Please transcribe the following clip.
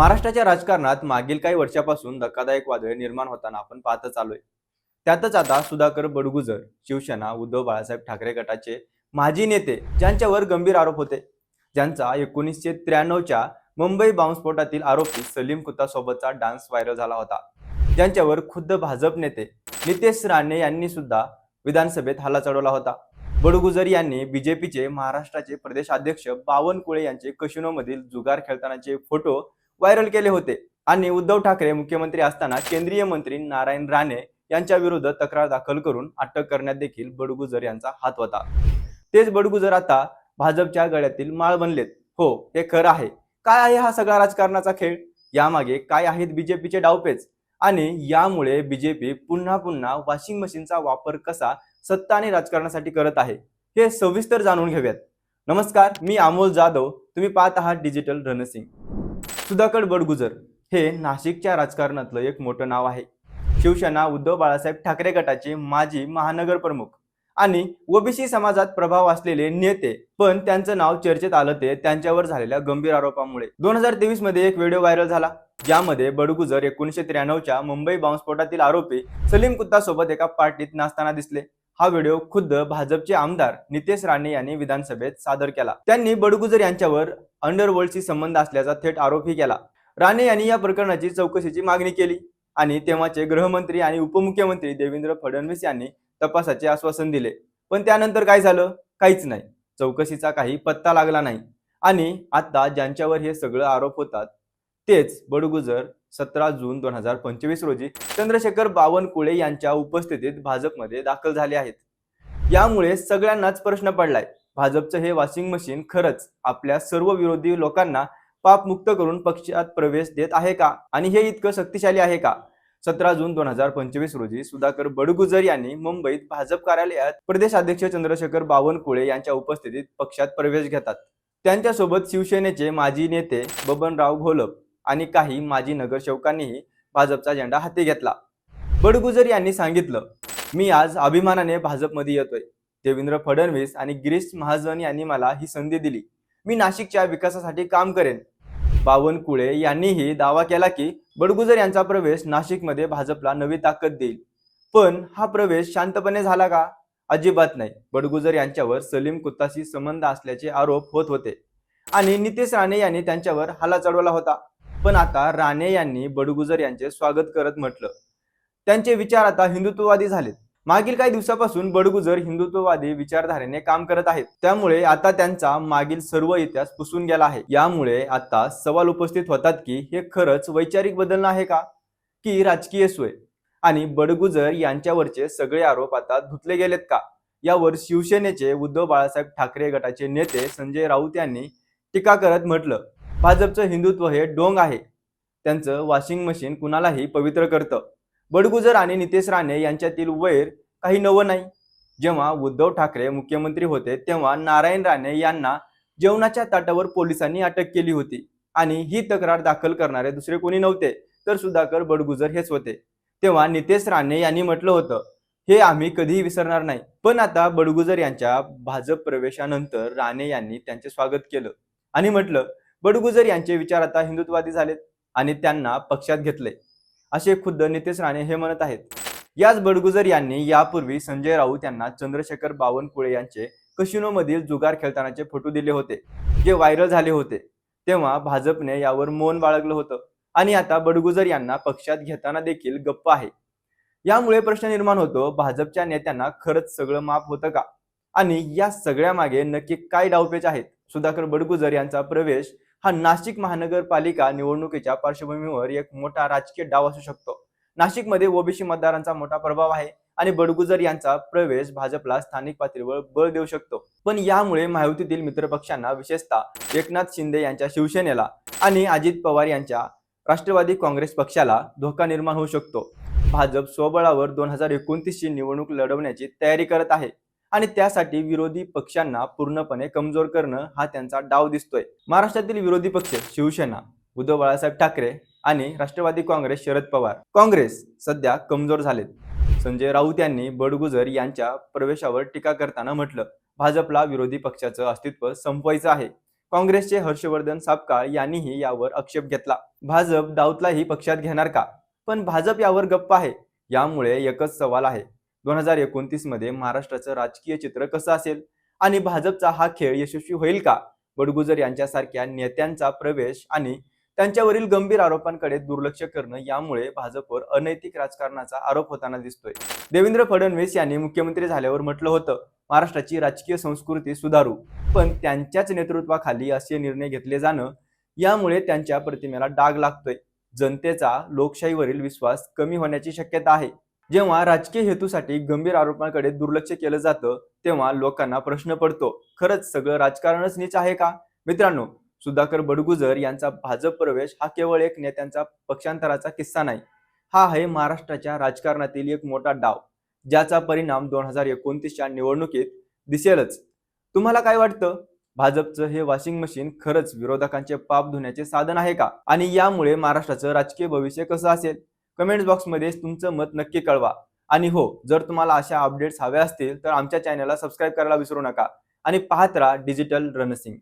महाराष्ट्राच्या राजकारणात मागील काही वर्षापासून धक्कादायक वादळ निर्माण होताना आपण पाहतच आलोय. त्यातच आता सुधाकर बडगुजर शिवसेना उद्धव बाळासाहेब ठाकरे गटाचे माजी नेते ज्यांच्यावर गंभीर आरोप होते. ज्यांचा एकोणीसशे त्र्याण्णवच्या मुंबई बॉम्बस्फोटातील आरोपी सलीम कुत्तासोबतचा डान्स व्हायरल झाला होता. ज्यांच्यावर खुद्द भाजप नेते नितेश राणे यांनी सुद्धा विधानसभेत हल्ला चढवला होता. बडगुजर यांनी बीजेपीचे महाराष्ट्राचे प्रदेशाध्यक्ष बावनकुळे यांचे कशिनोमधील जुगार खेळतानाचे फोटो व्हायरल केले होते. आणि उद्धव ठाकरे मुख्यमंत्री असताना केंद्रीय मंत्री नारायण राणे यांच्या विरुद्ध तक्रार दाखल करून अटक करण्यात देखील बडगुजर यांचा हात होता. तेच बडगुजर आता भाजपच्या गळ्यातील माळ बनलेत. हो हे खरं आहे. काय आहे हा सगळा राजकारणाचा खेळ? यामागे काय आहेत बीजेपीचे डावपेच? आणि यामुळे बीजेपी पुन्हा पुन्हा वॉशिंग मशीनचा वापर कसा सत्ता आणि राजकारणासाठी करत आहे हे सविस्तर जाणून घेऊयात. नमस्कार मी अमोल जाधव. तुम्ही पाहत आहात डिजिटल रणसिंग. सुधाकर बडगुजर हे नाशिकच्या राजकारणातलं एक मोठं नाव आहे. शिवसेना उद्धव बाळासाहेब ठाकरे गटाचे माजी महानगर प्रमुख आणि ओबीसी समाजात प्रभाव असलेले नेते पण त्यांचं नाव चर्चेत आलं ते त्यांच्यावर झालेल्या गंभीर आरोपामुळे. दोन हजार तेवीसमध्ये एक व्हिडिओ व्हायरल झाला ज्यामध्ये बडगुजर एकोणीशे त्र्याण्णवच्या मुंबई बॉम्बस्फोटातील आरोपी सलीम कुत्ता सोबत एका पार्टीत नाचताना दिसले. हा व्हिडिओ खुद्द भाजपचे आमदार नितेश राणे यांनी विधानसभेत सादर केला. त्यांनी बडगुजर यांच्यावर अंडरवर्ल्डशी संबंध असल्याचा थेट आरोपही केला. राणे यांनी या प्रकरणाची चौकशीची मागणी केली आणि तेव्हाचे गृहमंत्री आणि उपमुख्यमंत्री देवेंद्र फडणवीस यांनी तपासाचे आश्वासन दिले. पण त्यानंतर काय झालं? काहीच नाही. चौकशीचा काही पत्ता लागला नाही. आणि आता ज्यांच्यावर हे सगळं आरोप होतात तेच बडगुजर सतरा जून दोन हजार पंचवीस रोजी चंद्रशेखर बावनकुळे यांच्या उपस्थितीत भाजपमध्ये दाखल झाले आहेत. यामुळे सगळ्यांनाच प्रश्न पडलाय भाजपचं हे वॉशिंग मशीन खरंच आपल्या सर्व विरोधी लोकांना पापमुक्त करून पक्षात प्रवेश देत आहे का? आणि हे इतकं शक्तिशाली आहे का? सतरा जून दोन हजार पंचवीस रोजी सुधाकर बडगुजर यांनी मुंबईत भाजप कार्यालयात प्रदेशाध्यक्ष चंद्रशेखर बावनकुळे यांच्या उपस्थितीत पक्षात प्रवेश घेतात. त्यांच्यासोबत शिवसेनेचे माजी नेते बबनराव घोलप आणि काही माजी नगरसेवकांनीही भाजपचा झेंडा हाती घेतला. बडगुजर यांनी सांगितलं मी आज अभिमानाने भाजपमध्ये येतोय. देवेंद्र फडणवीस आणि गिरीश महाजन यांनी मला ही संधी दिली. मी नाशिकच्या विकासासाठी काम करेन. बावनकुळे यांनीही दावा केला की बडगुजर यांचा प्रवेश नाशिकमध्ये भाजपला नवी ताकद देईल. पण हा प्रवेश शांतपणे झाला का? अजिबात नाही. बडगुजर यांच्यावर सलीम कुत्ताशी संबंध असल्याचे आरोप होत होते. आणि नितेश राणे यांनी त्यांच्यावर हल्ला चढवला होता. पण आता राणे यांनी बडगुजर यांचे स्वागत करत म्हटलं. त्यांचे विचार आता हिंदुत्ववादी झालेत. मागील काही दिवसापासून बडगुजर हिंदुत्ववादी विचारधारेने काम करत आहेत. त्यामुळे आता त्यांचा मागील सर्व इतिहास पुसून गेला आहे. यामुळे आता सवाल उपस्थित होतात की हे खरंच वैचारिक बदलणं आहे का? की राजकीय सोय? आणि बडगुजर यांच्यावरचे सगळे आरोप आता धुतले गेलेत का? यावर शिवसेनेचे उद्धव बाळासाहेब ठाकरे गटाचे नेते संजय राऊत यांनी टीका करत म्हटलं. भाजपचं हिंदुत्व हे डोंग आहे. त्यांचं वॉशिंग मशीन कुणालाही पवित्र करतं. बडगुजर आणि नितेश राणे यांच्यातील वैर काही नवं नाही. जेव्हा उद्धव ठाकरे मुख्यमंत्री होते तेव्हा नारायण राणे यांना जेवणाच्या ताटावर पोलिसांनी अटक केली होती आणि ही तक्रार दाखल करणारे दुसरे कोणी नव्हते तर सुधाकर बडगुजर हेच होते. तेव्हा नितेश राणे यांनी म्हटलं होतं हे आम्ही कधीही विसरणार नाही. पण आता बडगुजर यांच्या भाजप प्रवेशानंतर राणे यांनी त्यांचे स्वागत केलं आणि म्हटलं बडगुजर यांचे विचार आता हिंदुत्ववादी झालेत आणि त्यांना पक्षात घेतले. असे खुद्द नितेश राणे हे म्हणत आहेत. याच बडगुजर यांनी यापूर्वी संजय राऊत यांना चंद्रशेखर बावनकुळे यांचे कशिनोमधील जुगार खेळतानाचे फोटो दिले होते जे व्हायरल झाले होते. तेव्हा भाजपने यावर मौन बाळगलं होतं आणि आता बडगुजर यांना पक्षात घेताना देखील गप्प आहे. यामुळे प्रश्न निर्माण होतो भाजपच्या नेत्यांना खरंच सगळं माफ होतं का? आणि या सगळ्या मागे नक्की काय डावपेच आहेत? सुधाकर बडगुजर यांचा प्रवेश हा नाशिक महानगरपालिका निवडणुकीच्या पार्श्वभूमीवर एक मोठा राजकीय डाव असू शकतो. नाशिकमध्ये ओबीसी मतदारांचा मोठा प्रभाव आहे आणि बडगुजर यांचा प्रवेश भाजपला स्थानिक पातळीवर बळ देऊ शकतो. पण यामुळे महायुतीतील मित्रपक्षांना विशेषतः एकनाथ शिंदे यांच्या शिवसेनेला आणि अजित पवार यांच्या राष्ट्रवादी काँग्रेस पक्षाला धोका निर्माण होऊ शकतो. भाजप स्वबळावर दोन हजार एकोणतीसची निवडणूक लढवण्याची तयारी करत आहे. आणि त्यासाठी विरोधी पक्षांना पूर्णपणे कमजोर करणं हा त्यांचा डाव दिसतोय. महाराष्ट्रातील विरोधी पक्ष शिवसेना उद्धव बाळासाहेब ठाकरे आणि राष्ट्रवादी काँग्रेस शरद पवार. काँग्रेस सध्या कमजोर झालेत. संजय राऊत यांनी बडगुजर यांच्या प्रवेशावर टीका करताना म्हटलं भाजपला विरोधी पक्षाचं अस्तित्व संपवायचं आहे. काँग्रेसचे हर्षवर्धन सापकाळ यांनीही यावर आक्षेप घेतला. भाजप दाऊतलाही पक्षात घेणार का? पण भाजप यावर गप्प आहे. यामुळे एकच सवाल आहे. दोन हजार एकोणतीसमध्ये महाराष्ट्राचं राजकीय चित्र कसं असेल? आणि भाजपचा हा खेळ यशस्वी होईल का? बडगुजर यांच्यासारख्या नेत्यांचा प्रवेश आणि त्यांच्यावरील गंभीर आरोपांकडे दुर्लक्ष करणं यामुळे भाजपवर अनैतिक राजकारणाचा आरोप होताना दिसतोय. देवेंद्र फडणवीस यांनी मुख्यमंत्री झाल्यावर म्हटलं होतं महाराष्ट्राची राजकीय संस्कृती सुधारू पण त्यांच्याच नेतृत्वाखाली असे निर्णय घेतले जाणं यामुळे त्यांच्या प्रतिमेला डाग लागतोय. जनतेचा लोकशाहीवरील विश्वास कमी होण्याची शक्यता आहे. जेव्हा राजकीय हेतूसाठी गंभीर आरोपांकडे दुर्लक्ष केलं जातं तेव्हा लोकांना प्रश्न पडतो खरंच सगळं राजकारणच नीच आहे का? मित्रांनो सुधाकर बडगुजर यांचा भाजप प्रवेश हा केवळ एक नेत्यांचा पक्षांतराचा किस्सा नाही हा आहे महाराष्ट्राच्या राजकारणातील एक मोठा डाव ज्याचा परिणाम दोन हजार एकोणतीसच्या निवडणुकीत दिसेलच. तुम्हाला काय वाटतं? भाजपचं हे वॉशिंग मशीन खरंच विरोधकांचे पाप धुण्याचे साधन आहे का? आणि यामुळे महाराष्ट्राचं राजकीय भविष्य कसं असेल? कमेंट बॉक्समध्ये तुमचं मत नक्की कळवा. आणि हो जर तुम्हाला अशा अपडेट्स हव्या असतील तर आमच्या चॅनलला सबस्क्राईब करायला विसरू नका. आणि पाहत राहा डिजिटल रणसिंग.